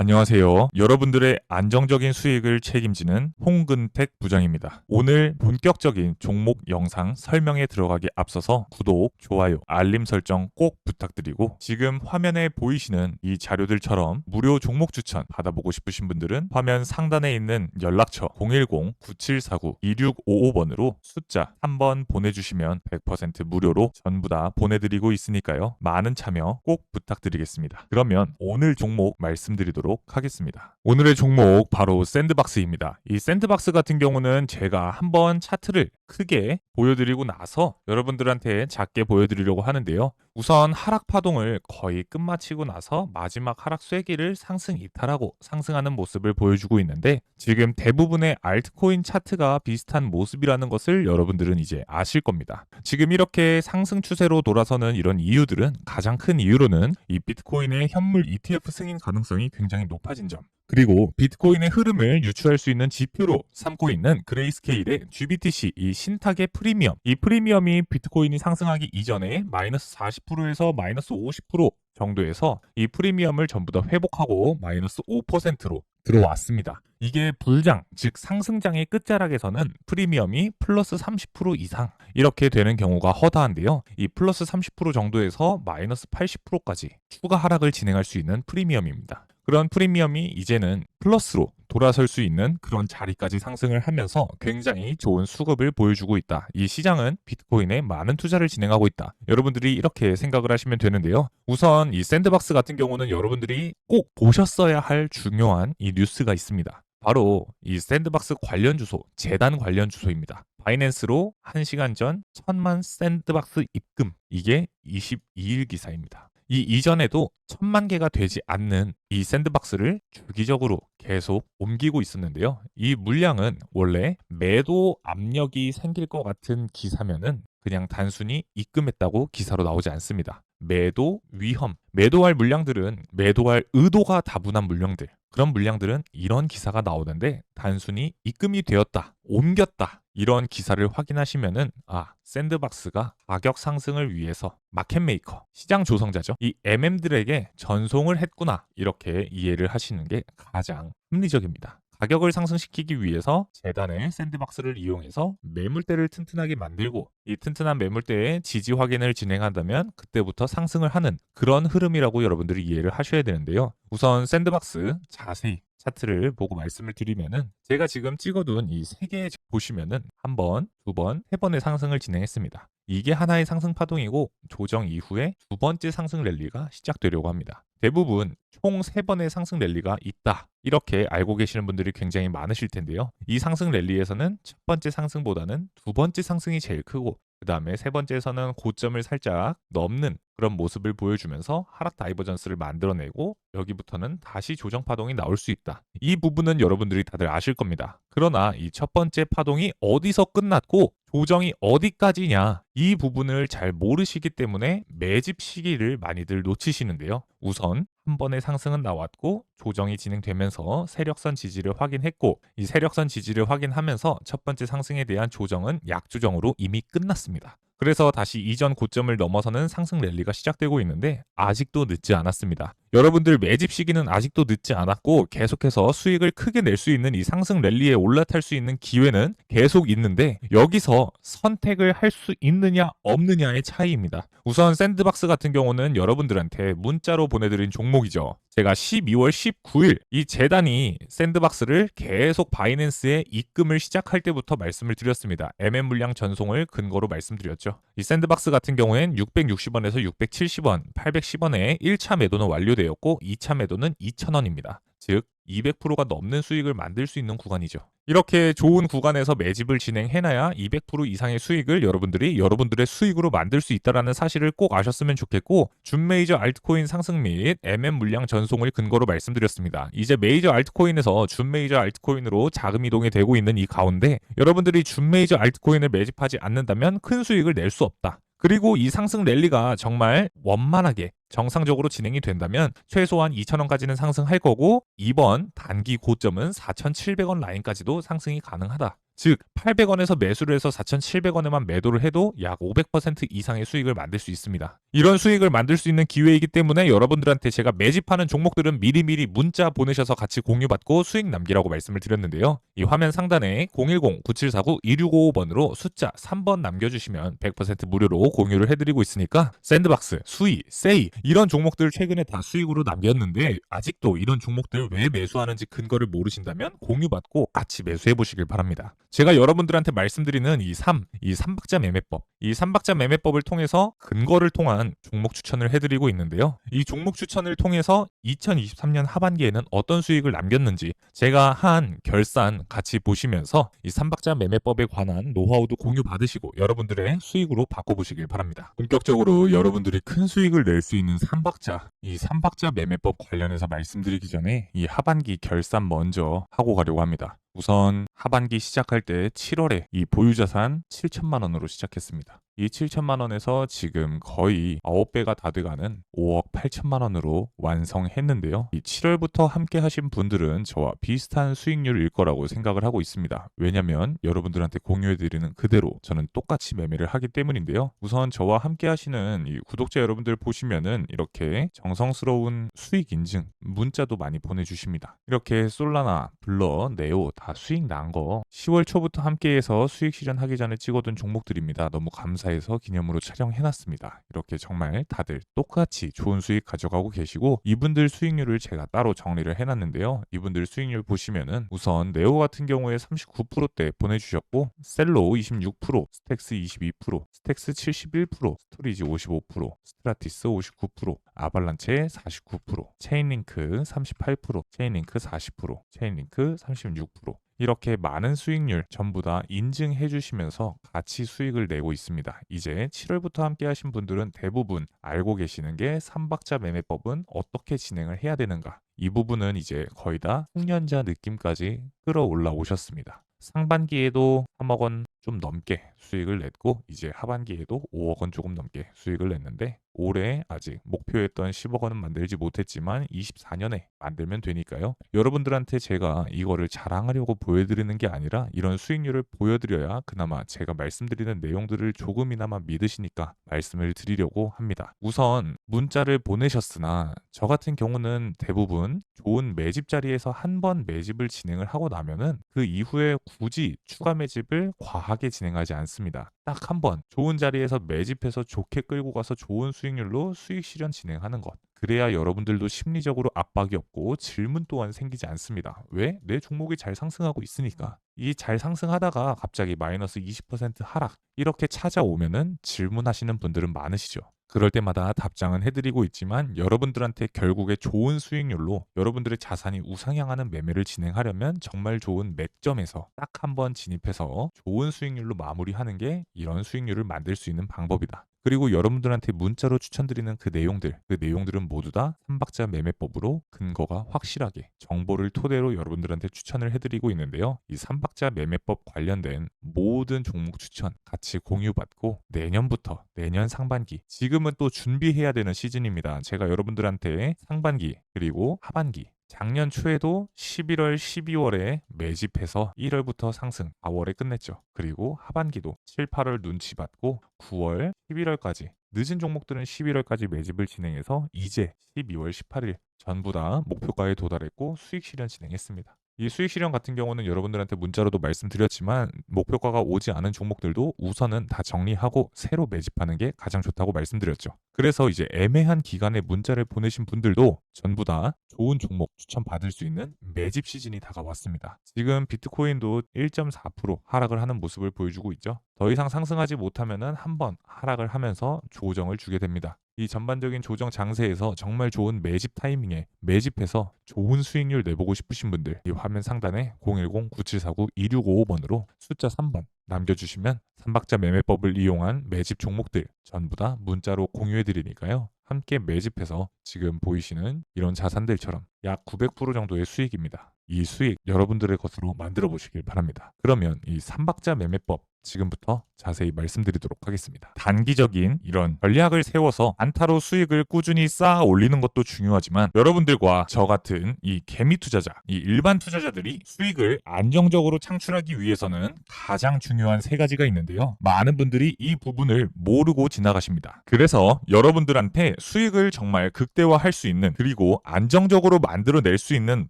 안녕하세요. 여러분들의 안정적인 수익을 책임지는 홍근택 부장입니다. 오늘 본격적인 종목 영상 설명에 들어가기 앞서서 구독, 좋아요, 알림 설정 꼭 부탁드리고 지금 화면에 보이시는 이 자료들처럼 무료 종목 추천 받아보고 싶으신 분들은 화면 상단에 있는 연락처 010-9749-2655번으로 숫자 한번 보내주시면 100% 무료로 전부 다 보내드리고 있으니까요. 많은 참여 꼭 부탁드리겠습니다. 그러면 오늘 종목 말씀드리도록 하겠습니다. 오늘의 종목 바로 샌드박스입니다. 이 샌드박스 같은 경우는 제가 한번 차트를 크게 보여드리고 나서 여러분들한테 작게 보여드리려고 하는데요. 우선 하락 파동을 거의 끝마치고 나서 마지막 하락 쐐기를 상승 이탈하고 상승하는 모습을 보여주고 있는데 지금 대부분의 알트코인 차트가 비슷한 모습이라는 것을 여러분들은 이제 아실 겁니다. 지금 이렇게 상승 추세로 돌아서는 이런 이유들은 가장 큰 이유로는 이 비트코인의 현물 ETF 승인 가능성이 굉장히 높아진 점. 그리고 비트코인의 흐름을 유추할 수 있는 지표로 삼고 있는 그레이스케일의 GBTC 이 신탁의 프리미엄 이 프리미엄이 비트코인이 상승하기 이전에 마이너스 40%에서 마이너스 50% 정도에서 이 프리미엄을 전부 다 회복하고 마이너스 5%로 들어왔습니다. 이게 불장, 즉 상승장의 끝자락에서는 프리미엄이 플러스 30% 이상 이렇게 되는 경우가 허다한데요. 이 플러스 30% 정도에서 마이너스 80%까지 추가 하락을 진행할 수 있는 프리미엄입니다. 그런 프리미엄이 이제는 플러스로 돌아설 수 있는 그런 자리까지 상승을 하면서 굉장히 좋은 수급을 보여주고 있다. 이 시장은 비트코인에 많은 투자를 진행하고 있다. 여러분들이 이렇게 생각을 하시면 되는데요. 우선 이 샌드박스 같은 경우는 여러분들이 꼭 보셨어야 할 중요한 이 뉴스가 있습니다. 바로 이 샌드박스 관련 주소, 재단 관련 주소입니다. 바이낸스로 1시간 전 천만 샌드박스 입금. 이게 22일 기사입니다. 이 이전에도 천만 개가 되지 않는 이 샌드박스를 주기적으로 계속 옮기고 있었는데요. 이 물량은 원래 매도 압력이 생길 것 같은 기사면은 그냥 단순히 입금했다고 기사로 나오지 않습니다. 매도 위험, 매도할 물량들은 매도할 의도가 다분한 물량들. 그런 물량들은 이런 기사가 나오는데 단순히 입금이 되었다, 옮겼다 이런 기사를 확인하시면은 아 샌드박스가 가격 상승을 위해서 마켓메이커 시장 조성자죠 이 MM들에게 전송을 했구나 이렇게 이해를 하시는 게 가장 합리적입니다. 가격을 상승시키기 위해서 재단의 샌드박스를 이용해서 매물대를 튼튼하게 만들고 이 튼튼한 매물대의 지지 확인을 진행한다면 그때부터 상승을 하는 그런 흐름이라고 여러분들이 이해를 하셔야 되는데요. 우선 샌드박스 자세히 차트를 보고 말씀을 드리면은 제가 지금 찍어둔 이 세 개 보시면은 한 번, 두 번, 세 번의 상승을 진행했습니다. 이게 하나의 상승 파동이고 조정 이후에 두 번째 상승 랠리가 시작되려고 합니다. 대부분 총 세번의 상승 랠리가 있다. 이렇게 알고 계시는 분들이 굉장히 많으실 텐데요. 이 상승 랠리에서는 첫 번째 상승보다는 두 번째 상승이 제일 크고 그 다음에 세 번째에서는 고점을 살짝 넘는 그런 모습을 보여주면서 하락 다이버전스를 만들어내고 여기부터는 다시 조정 파동이 나올 수 있다. 이 부분은 여러분들이 다들 아실 겁니다. 그러나 이 첫 번째 파동이 어디서 끝났고 조정이 어디까지냐 이 부분을 잘 모르시기 때문에 매집 시기를 많이들 놓치시는데요. 우선 한 번의 상승은 나왔고 조정이 진행되면서 세력선 지지를 확인했고 이 세력선 지지를 확인하면서 첫 번째 상승에 대한 조정은 약조정으로 이미 끝났습니다. 그래서 다시 이전 고점을 넘어서는 상승 랠리가 시작되고 있는데 아직도 늦지 않았습니다. 여러분들 매집 시기는 아직도 늦지 않았고 계속해서 수익을 크게 낼 수 있는 이 상승 랠리에 올라탈 수 있는 기회는 계속 있는데 여기서 선택을 할 수 있느냐 없느냐의 차이입니다. 우선 샌드박스 같은 경우는 여러분들한테 문자로 보내드린 종목이죠. 제가 12월 19일 이 재단이 샌드박스를 계속 바이낸스에 입금을 시작할 때부터 말씀을 드렸습니다. MM 물량 전송을 근거로 말씀드렸죠. 이 샌드박스 같은 경우엔 660원에서 670원, 810원에 1차 매도는 완료 되었고 2차 매도는 2,000원입니다. 즉 200%가 넘는 수익을 만들 수 있는 구간이죠. 이렇게 좋은 구간에서 매집을 진행해놔야 200% 이상의 수익을 여러분들이 여러분들의 수익으로 만들 수 있다는 사실을 꼭 아셨으면 좋겠고 준 메이저 알트코인 상승 및 MM 물량 전송을 근거로 말씀드렸습니다. 이제 메이저 알트코인에서 준 메이저 알트코인으로 자금 이동이 되고 있는 이 가운데 여러분들이 준 메이저 알트코인을 매집하지 않는다면 큰 수익을 낼 수 없다. 그리고 이 상승 랠리가 정말 원만하게 정상적으로 진행이 된다면 최소한 2,000원까지는 상승할 거고 이번 단기 고점은 4,700원 라인까지도 상승이 가능하다. 즉 800원에서 매수를 해서 4,700원에만 매도를 해도 약 500% 이상의 수익을 만들 수 있습니다. 이런 수익을 만들 수 있는 기회이기 때문에 여러분들한테 제가 매집하는 종목들은 미리미리 문자 보내셔서 같이 공유받고 수익 남기라고 말씀을 드렸는데요. 이 화면 상단에 010-9749-2655번으로 숫자 3번 남겨주시면 100% 무료로 공유를 해드리고 있으니까 샌드박스, 수이, 세이 이런 종목들 최근에 다 수익으로 남겼는데 아직도 이런 종목들 왜 매수하는지 근거를 모르신다면 공유받고 같이 매수해 보시길 바랍니다. 제가 여러분들한테 말씀드리는 이 3, 이 3박자 매매법, 이 3박자 매매법을 통해서 근거를 통한 종목 추천을 해드리고 있는데요. 이 종목 추천을 통해서 2023년 하반기에는 어떤 수익을 남겼는지 제가 한 결산 같이 보시면서 이 3박자 매매법에 관한 노하우도 공유 받으시고 여러분들의 수익으로 바꿔보시길 바랍니다. 본격적으로 여러분들이 큰 수익을 낼 수 있는 3박자, 이 3박자 매매법 관련해서 말씀드리기 전에 이 하반기 결산 먼저 하고 가려고 합니다. 우선 하반기 시작할 때 7월에 이 보유자산 7천만 원으로 시작했습니다. 이 7천만 원에서 지금 거의 9배가 다 돼가는 5억 8천만 원으로 완성했는데요. 이 7월부터 함께 하신 분들은 저와 비슷한 수익률일 거라고 생각을 하고 있습니다. 왜냐면 여러분들한테 공유해드리는 그대로 저는 똑같이 매매를 하기 때문인데요. 우선 저와 함께 하시는 이 구독자 여러분들 보시면은 이렇게 정성스러운 수익 인증 문자도 많이 보내주십니다. 이렇게 솔라나, 블러, 네오 다 수익 난 거 10월 초부터 함께해서 수익 실현하기 전에 찍어둔 종목들입니다. 너무 감사 해서 기념으로 촬영해놨습니다. 이렇게 정말 다들 똑같이 좋은 수익 가져가고 계시고 이분들 수익률을 제가 따로 정리를 해놨는데요. 이분들 수익률 보시면은 우선 네오 같은 경우에 39%대 보내주셨고 셀로 26%, 스택스 22%, 스택스 71%, 스토리지 55%, 스트라티스 59%, 아발란체 49%, 체인링크 38%, 체인링크 40%, 체인링크 36%. 이렇게 많은 수익률 전부 다 인증해 주시면서 같이 수익을 내고 있습니다. 이제 7월부터 함께 하신 분들은 대부분 알고 계시는 게 3박자 매매법은 어떻게 진행을 해야 되는가. 이 부분은 이제 거의 다 숙련자 느낌까지 끌어올라 오셨습니다. 상반기에도 3억 원 좀 넘게 수익을 냈고 이제 하반기에도 5억 원 조금 넘게 수익을 냈는데 올해 아직 목표했던 10억 원은 만들지 못했지만 24년에 만들면 되니까요. 여러분들한테 제가 이거를 자랑하려고 보여드리는 게 아니라 이런 수익률을 보여드려야 그나마 제가 말씀드리는 내용들을 조금이나마 믿으시니까 말씀을 드리려고 합니다. 우선 문자를 보내셨으나 저 같은 경우는 대부분 좋은 매집 자리에서 한 번 매집을 진행을 하고 나면은 그 이후에 굳이 추가 매집을 과하게 진행하지 않습니다. 딱 한 번 좋은 자리에서 매집해서 좋게 끌고 가서 좋은 수익률로 수익 실현 진행하는 것. 그래야 여러분들도 심리적으로 압박이 없고 질문 또한 생기지 않습니다. 왜? 내 종목이 잘 상승하고 있으니까. 이 잘 상승하다가 갑자기 마이너스 20% 하락 이렇게 찾아오면은 질문하시는 분들은 많으시죠. 그럴 때마다 답장은 해드리고 있지만 여러분들한테 결국에 좋은 수익률로 여러분들의 자산이 우상향하는 매매를 진행하려면 정말 좋은 맥점에서 딱 한 번 진입해서 좋은 수익률로 마무리하는 게 이런 수익률을 만들 수 있는 방법이다. 그리고 여러분들한테 문자로 추천드리는 그 내용들, 그 내용들은 모두 다 3박자 매매법으로 근거가 확실하게 정보를 토대로 여러분들한테 추천을 해드리고 있는데요. 이 3박자 매매법 관련된 모든 종목 추천 같이 공유받고 내년부터 내년 상반기 지금은 또 준비해야 되는 시즌입니다. 제가 여러분들한테 상반기 그리고 하반기 작년 초에도 11월, 12월에 매집해서 1월부터 상승, 4월에 끝냈죠. 그리고 하반기도 7, 8월 눈치 받고 9월, 11월까지 늦은 종목들은 11월까지 매집을 진행해서 이제 12월 18일 전부 다 목표가에 도달했고 수익 실현 진행했습니다. 이 수익 실현 같은 경우는 여러분들한테 문자로도 말씀드렸지만 목표가가 오지 않은 종목들도 우선은 다 정리하고 새로 매집하는 게 가장 좋다고 말씀드렸죠. 그래서 이제 애매한 기간에 문자를 보내신 분들도 전부 다 좋은 종목 추천 받을 수 있는 매집 시즌이 다가왔습니다. 지금 비트코인도 1.4% 하락을 하는 모습을 보여주고 있죠. 더 이상 상승하지 못하면은 한번 하락을 하면서 조정을 주게 됩니다. 이 전반적인 조정 장세에서 정말 좋은 매집 타이밍에 매집해서 좋은 수익률 내보고 싶으신 분들 이 화면 상단에 010-9749-2655번으로 숫자 3번 남겨주시면 3박자 매매법을 이용한 매집 종목들 전부 다 문자로 공유해 드리니까요. 함께 매집해서 지금 보이시는 이런 자산들처럼 약 900% 정도의 수익입니다. 이 수익 여러분들의 것으로 만들어 보시길 바랍니다. 그러면 이 3박자 매매법 지금부터 자세히 말씀드리도록 하겠습니다. 단기적인 이런 전략을 세워서 안타로 수익을 꾸준히 쌓아 올리는 것도 중요하지만 여러분들과 저 같은 이 개미 투자자, 이 일반 투자자들이 수익을 안정적으로 창출하기 위해서는 가장 중요한 세 가지가 있는데요. 많은 분들이 이 부분을 모르고 지나가십니다. 그래서 여러분들한테 수익을 정말 극대화할 수 있는 그리고 안정적으로 만들어낼 수 있는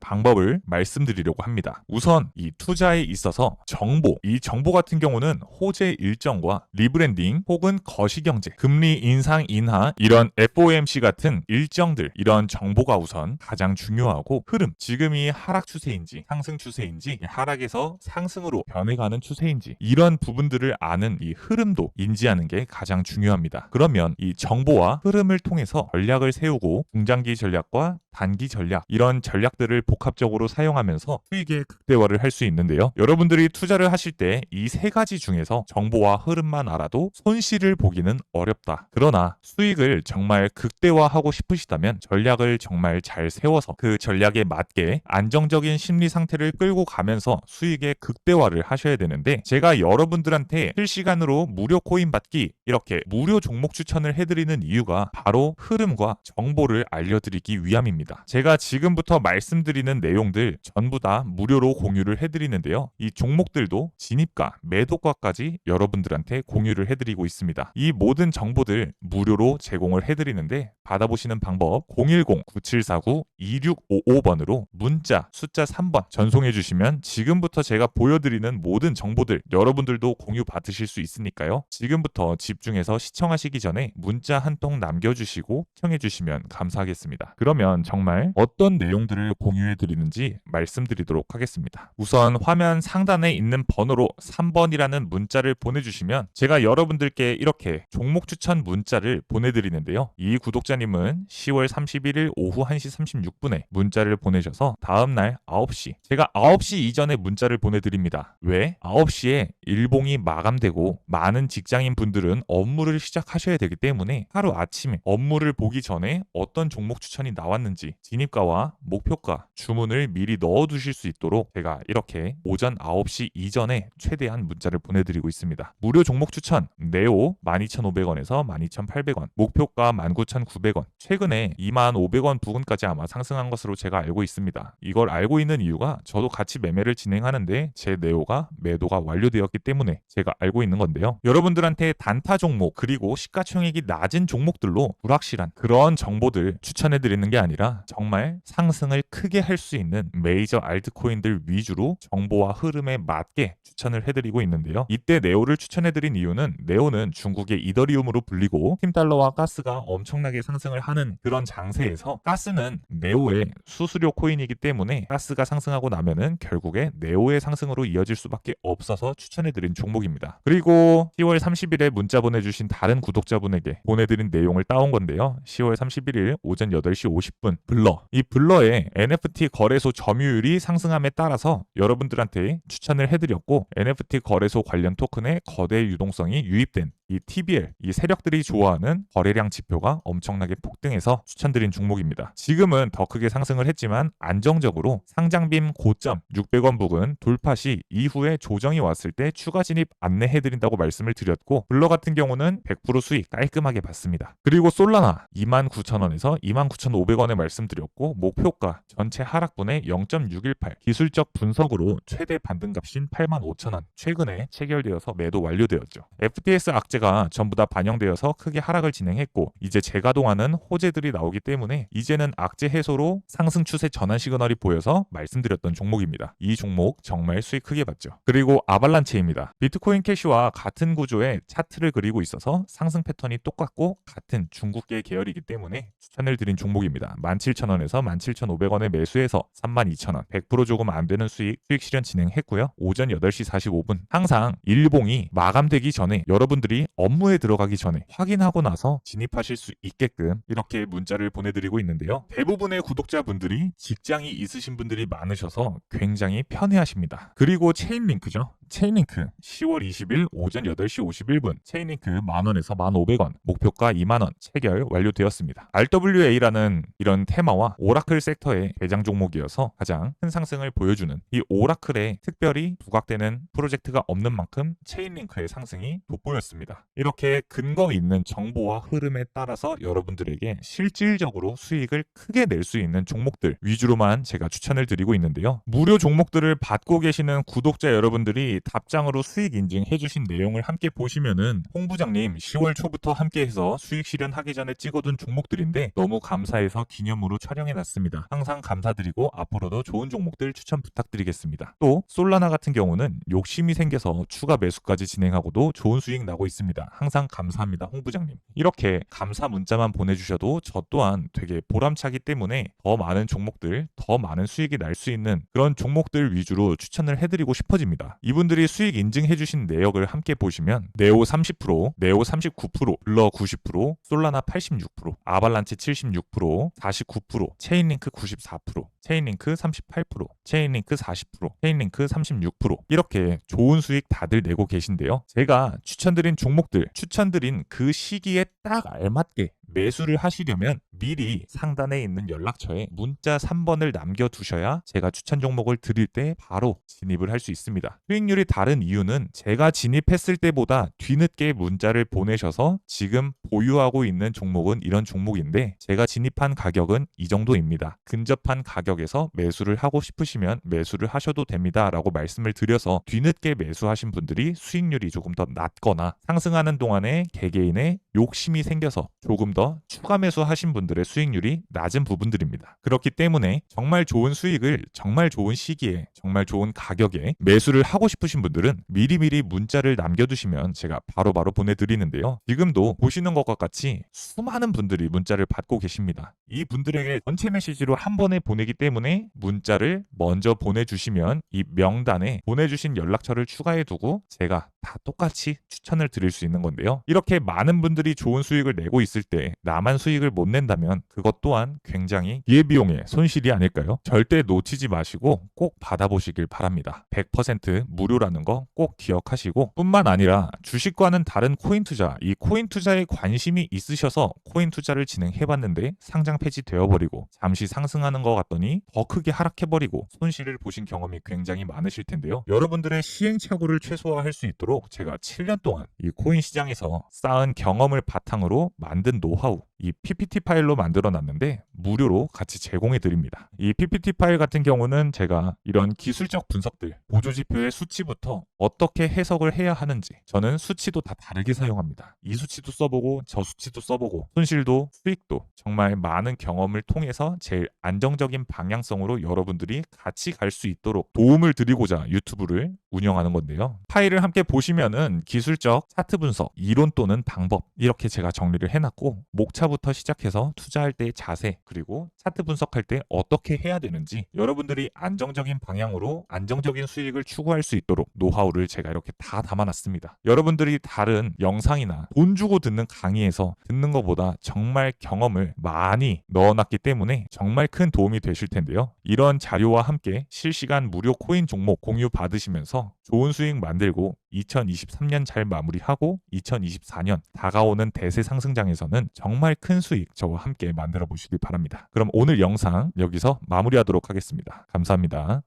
방법을 말씀드리려고 합니다. 우선 이 투자에 있어서 정보, 이 정보 같은 경우는 호재 일정과 리브랜딩 혹은 거시경제, 금리 인상 인하 이런 FOMC 같은 일정들 이런 정보가 우선 가장 중요하고 흐름, 지금이 하락 추세인지 상승 추세인지 하락에서 상승으로 변해가는 추세인지 이런 부분들을 아는 이 흐름도 인지하는 게 가장 중요합니다. 그러면 이 정보와 흐름을 통해서 전략을 세우고 중장기 전략과 단기 전략 이런 전략들을 복합적으로 사용하면서 수익의 극대화를 할 수 있는데요. 여러분들이 투자를 하실 때 이 세 가지 중에서 정보와 흐름만 알아도 손실을 보기는 어렵다. 그러나 수익을 정말 극대화하고 싶으시다면 전략을 정말 잘 세워서 그 전략에 맞게 안정적인 심리 상태를 끌고 가면서 수익의 극대화를 하셔야 되는데 제가 여러분들한테 실시간으로 무료 코인 받기 이렇게 무료 종목 추천을 해드리는 이유가 바로 흐름과 정보를 알려드리기 위함입니다. 제가 지금 부터 말씀드리는 내용들 전부 다 무료로 공유를 해드리는데요. 이 종목들도 진입가, 매도가까지 여러분들한테 공유를 해드리고 있습니다. 이 모든 정보들 무료로 제공을 해드리는데 받아보시는 방법 010-9749-2655번으로 문자 숫자 3번 전송해 주시면 지금부터 제가 보여드리는 모든 정보들 여러분들도 공유 받으실 수 있으니까요. 지금부터 집중해서 시청하시기 전에 문자 한 통 남겨주시고 시청해 주시면 감사하겠습니다. 그러면 정말 어떤 내용들을 공유해 드리는지 말씀드리도록 하겠습니다. 우선 화면 상단에 있는 번호로 3번이라는 문자를 보내주시면 제가 여러분들께 이렇게 종목 추천 문자를 보내드리는데요. 이 구독자님은 10월 31일 오후 1시 36분에 문자를 보내셔서 다음날 9시 제가 9시 이전에 문자를 보내드립니다. 왜? 9시에 일봉이 마감되고 많은 직장인 분들은 업무를 시작하셔야 되기 때문에 하루 아침에 업무를 보기 전에 어떤 종목 추천이 나왔는지 진입가와 목표가 주문을 미리 넣어두실 수 있도록 제가 이렇게 오전 9시 이전에 최대한 문자를 보내드리고 있습니다. 무료 종목 추천 네오 12,500원에서 12,800원 목표가 19,900원 최근에 2만500원 부근까지 아마 상승한 것으로 제가 알고 있습니다. 이걸 알고 있는 이유가 저도 같이 매매를 진행하는데 제 네오가 매도가 완료되었기 때문에 제가 알고 있는 건데요. 여러분들한테 단타 종목 그리고 시가총액이 낮은 종목들로 불확실한 그런 정보들 추천해 드리는 게 아니라 정말 상승을 크게 할 수 있는 메이저 알트코인들 위주로 정보와 흐름에 맞게 추천을 해드리고 있는데요. 이때 네오를 추천해드린 이유는 네오는 중국의 이더리움으로 불리고 팀달러와 가스가 엄청나게 상승을 하는 그런 장세에서 가스는 네오의 수수료 코인이기 때문에 가스가 상승하고 나면은 결국에 네오의 상승으로 이어질 수밖에 없어서 추천해드린 종목입니다. 그리고 10월 30일에 문자 보내주신 다른 구독자분에게 보내드린 내용을 따온 건데요. 10월 31일 오전 8시 50분 블러 이 블러 의 NFT 거래소 점유율이 상승함에 따라서 여러분들한테 추천을 해드렸고 NFT 거래소 관련 토큰의 거대 유동성이 유입된 이 TBL 이 세력들이 좋아하는 거래량 지표가 엄청나게 폭등해서 추천드린 종목입니다. 지금은 더 크게 상승을 했지만 안정적으로 상장빔 고점 600원 부근 돌파 시 이후에 조정이 왔을 때 추가 진입 안내해드린다고 말씀을 드렸고 블러 같은 경우는 100% 수익 깔끔하게 받습니다. 그리고 솔라나 29,000원에서 29,500원에 말씀드렸고 목표가 전체 하락분의 0.618 기술적 분석으로 최대 반등값인 85,000원 최근에 체결되어서 매도 완료되었죠. FTS 악재가 전부 다 반영되어서 크게 하락을 진행했고 이제 재가동하는 호재들이 나오기 때문에 이제는 악재 해소로 상승 추세 전환 시그널이 보여서 말씀드렸던 종목입니다. 이 종목 정말 수익 크게 봤죠. 그리고 아발란체입니다. 비트코인 캐시와 같은 구조의 차트를 그리고 있어서 상승 패턴이 똑같고 같은 중국계 계열이기 때문에 추천을 드린 종목입니다. 17,000원에서 17,500원에 매수해서 32,000원 100% 조금 안 되는 수익 수익 실현 진행했고요. 오전 8시 45분 항상 일봉이 마감되기 전에 여러분들이 업무에 들어가기 전에 확인하고 나서 진입하실 수 있게끔 이렇게 문자를 보내드리고 있는데요. 대부분의 구독자분들이 직장이 있으신 분들이 많으셔서 굉장히 편해하십니다. 그리고 체인 링크죠. 체인링크 10월 20일 오전 8시 51분 체인링크 만원에서 1,500원 목표가 2만원 체결 완료되었습니다. RWA라는 이런 테마와 오라클 섹터의 대장 종목이어서 가장 큰 상승을 보여주는 이 오라클에 특별히 부각되는 프로젝트가 없는 만큼 체인링크의 상승이 돋보였습니다. 이렇게 근거 있는 정보와 흐름에 따라서 여러분들에게 실질적으로 수익을 크게 낼 수 있는 종목들 위주로만 제가 추천을 드리고 있는데요. 무료 종목들을 받고 계시는 구독자 여러분들이 답장으로 수익 인증해 주신 내용을 함께 보시면은 홍 부장님 10월 초부터 함께 해서 수익 실현하기 전에 찍어둔 종목들인데 너무 감사해서 기념으로 촬영해 놨습니다. 항상 감사드리고 앞으로도 좋은 종목들 추천 부탁드리겠습니다. 또 솔라나 같은 경우는 욕심이 생겨서 추가 매수까지 진행하고도 좋은 수익 나고 있습니다. 항상 감사합니다, 홍 부장님. 이렇게 감사 문자만 보내주셔도 저 또한 되게 보람차기 때문에 더 많은 종목들, 더 많은 수익이 날 수 있는 그런 종목들 위주로 추천을 해드리고 싶어집니다. 이분 들이 수익 인증해 주신 내역을 함께 보시면 네오 30%, 네오 39%, 블러 90%, 솔라나 86%, 아발란치 76%, 49%, 체인링크 94%, 체인링크 38%, 체인링크 40%, 체인링크 36% 이렇게 좋은 수익 다들 내고 계신데요. 제가 추천드린 종목들, 추천드린 그 시기에 딱 알맞게 매수를 하시려면 미리 상단에 있는 연락처에 문자 3번을 남겨두셔야 제가 추천 종목을 드릴 때 바로 진입을 할 수 있습니다. 수익률이 다른 이유는 제가 진입했을 때보다 뒤늦게 문자를 보내셔서 지금 보유하고 있는 종목은 이런 종목인데 제가 진입한 가격은 이 정도입니다. 근접한 가격에서 매수를 하고 싶으시면 매수를 하셔도 됩니다. 라고 말씀을 드려서 뒤늦게 매수하신 분들이 수익률이 조금 더 낮거나 상승하는 동안에 개개인의 욕심이 생겨서 조금 더 추가 매수하신 분들의 수익률이 낮은 부분들입니다. 그렇기 때문에 정말 좋은 수익을 정말 좋은 시기에 정말 좋은 가격에 매수를 하고 싶으신 분들은 미리미리 문자를 남겨두시면 제가 바로 바로 보내드리는데요. 지금도 보시는 것과 같이 수많은 분들이 문자를 받고 계십니다. 이 분들에게 전체 메시지로 한 번에 보내기 때문에 문자를 먼저 보내주시면 이 명단에 보내주신 연락처를 추가해두고 제가 다 똑같이 추천을 드릴 수 있는 건데요. 이렇게 많은 분들이 좋은 수익을 내고 있을 때 나만 수익을 못 낸다면 그것 또한 굉장히 기회비용의 손실이 아닐까요? 절대 놓치지 마시고 꼭 받아보시길 바랍니다. 100% 무료라는 거 꼭 기억하시고 뿐만 아니라 주식과는 다른 코인 투자, 이 코인 투자에 관심이 있으셔서 코인 투자를 진행해봤는데 상장 폐지되어버리고 잠시 상승하는 것 같더니 더 크게 하락해버리고 손실을 보신 경험이 굉장히 많으실 텐데요. 여러분들의 시행착오를 최소화할 수 있도록 제가 7년 동안 이 코인 시장에서 쌓은 경험을 바탕으로 만든 노 하우 이 PPT 파일로 만들어 놨는데 무료로 같이 제공해 드립니다. 이 PPT 파일 같은 경우는 제가 이런 기술적 분석들, 보조 지표의 수치부터 어떻게 해석을 해야 하는지 저는 수치도 다 다르게 사용합니다. 이 수치도 써보고 저 수치도 써보고 손실도 수익도 정말 많은 경험을 통해서 제일 안정적인 방향성으로 여러분들이 같이 갈 수 있도록 도움을 드리고자 유튜브를 운영하는 건데요. 파일을 함께 보시면은 기술적 차트 분석, 이론 또는 방법 이렇게 제가 정리를 해놨고 목차 부터 시작해서 투자할 때의 자세 그리고 차트 분석할 때 어떻게 해야 되는지 여러분들이 안정적인 방향으로 안정적인 수익을 추구할 수 있도록 노하우를 제가 이렇게 다 담아놨습니다. 여러분들이 다른 영상이나 돈 주고 듣는 강의에서 듣는 것보다 정말 경험을 많이 넣어놨기 때문에 정말 큰 도움이 되실 텐데요. 이런 자료와 함께 실시간 무료 코인 종목 공유 받으시면서 좋은 수익 만들고 2023년 잘 마무리하고 2024년 다가오는 대세 상승장에서는 정말 큰 수익 저와 함께 만들어 보시길 바랍니다. 그럼 오늘 영상 여기서 마무리하도록 하겠습니다. 감사합니다.